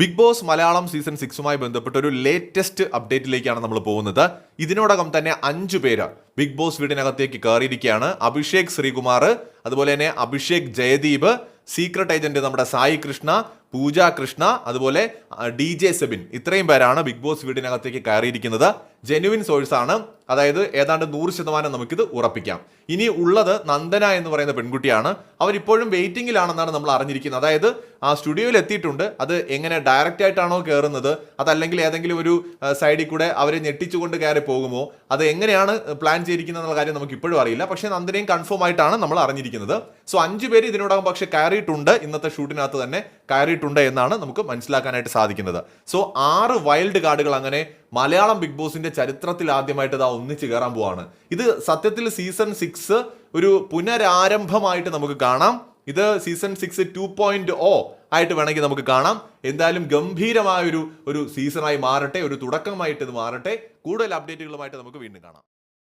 Big Boss Malayalam season സിക്സുമായി ബന്ധപ്പെട്ട ഒരു ലേറ്റസ്റ്റ് അപ്ഡേറ്റിലേക്കാണ് നമ്മൾ പോകുന്നത്. ഇതിനോടകം തന്നെ അഞ്ചു പേര് ബിഗ് ബോസ് വീടിനകത്തേക്ക് കയറിയിരിക്കുകയാണ്. അഭിഷേക് ശ്രീകുമാർ അതുപോലെ തന്നെ അഭിഷേക് ജയദീപ് സീക്രട്ട് ഏജന്റ് നമ്മുടെ സായി കൃഷ്ണ പൂജ കൃഷ്ണ അതുപോലെ ഡി ജെ സെബിൻ. ഇത്രയും പേരാണ് ബിഗ് ബോസ് വീടിനകത്തേക്ക് കയറിയിരിക്കുന്നത്. ജെനുവിൻ സോഴ്സ് ആണ്. അതായത് ഏതാണ്ട് നൂറ് ശതമാനം നമുക്കിത് ഉറപ്പിക്കാം. ഇനി ഉള്ളത് നന്ദന എന്ന് പറയുന്ന പെൺകുട്ടിയാണ്. അവരിപ്പോഴും വെയിറ്റിംഗിലാണെന്നാണ് നമ്മൾ അറിഞ്ഞിരിക്കുന്നത്. അതായത് ആ സ്റ്റുഡിയോയിൽ എത്തിയിട്ടുണ്ട്. അത് എങ്ങനെ ഡയറക്റ്റ് ആയിട്ടാണോ കയറുന്നത് അതല്ലെങ്കിൽ ഏതെങ്കിലും ഒരു സൈഡിൽ കൂടെ അവരെ ഞെട്ടിച്ചുകൊണ്ട് കയറി പോകുമോ? അത് എങ്ങനെയാണ് പ്ലാൻ ചെയ്തിരിക്കുന്നത് എന്നുള്ള കാര്യം നമുക്ക് ഇപ്പോഴും അറിയില്ല. പക്ഷേ നന്ദനയും കൺഫേം ആയിട്ടാണ് നമ്മൾ അറിഞ്ഞിരിക്കുന്നത്. സോ അഞ്ചു പേര് ഇതിനോടകം പക്ഷെ കയറിയിട്ടുണ്ട്. ഇന്നത്തെ ഷൂട്ടിനകത്ത് തന്നെ കയറിയിട്ടുണ്ട് എന്നാണ് നമുക്ക് മനസ്സിലാക്കാനായിട്ട് സാധിക്കുന്നത്. സോ ആറ് വൈൽഡ് കാർഡുകൾ അങ്ങനെ മലയാളം ബിഗ് ബോസിന്റെ ചരിത്രത്തിൽ ആദ്യമായിട്ട് ഇതാ ഒന്നിച്ച് കയറാൻ പോവാണ്. ഇത് സത്യത്തിൽ സീസൺ സിക്സ് ഒരു പുനരാരംഭമായിട്ട് നമുക്ക് കാണാം. ഇത് season six two point O ആയിട്ട് വേണമെങ്കിൽ നമുക്ക് കാണാം. എന്തായാലും ഗംഭീരമായ ഒരു ഒരു സീസണായി മാറട്ടെ ഒരു തുടക്കമായിട്ട് ഇത് മാറട്ടെ. കൂടുതൽ അപ്ഡേറ്റുകളുമായിട്ട് നമുക്ക് വീണ്ടും കാണാം.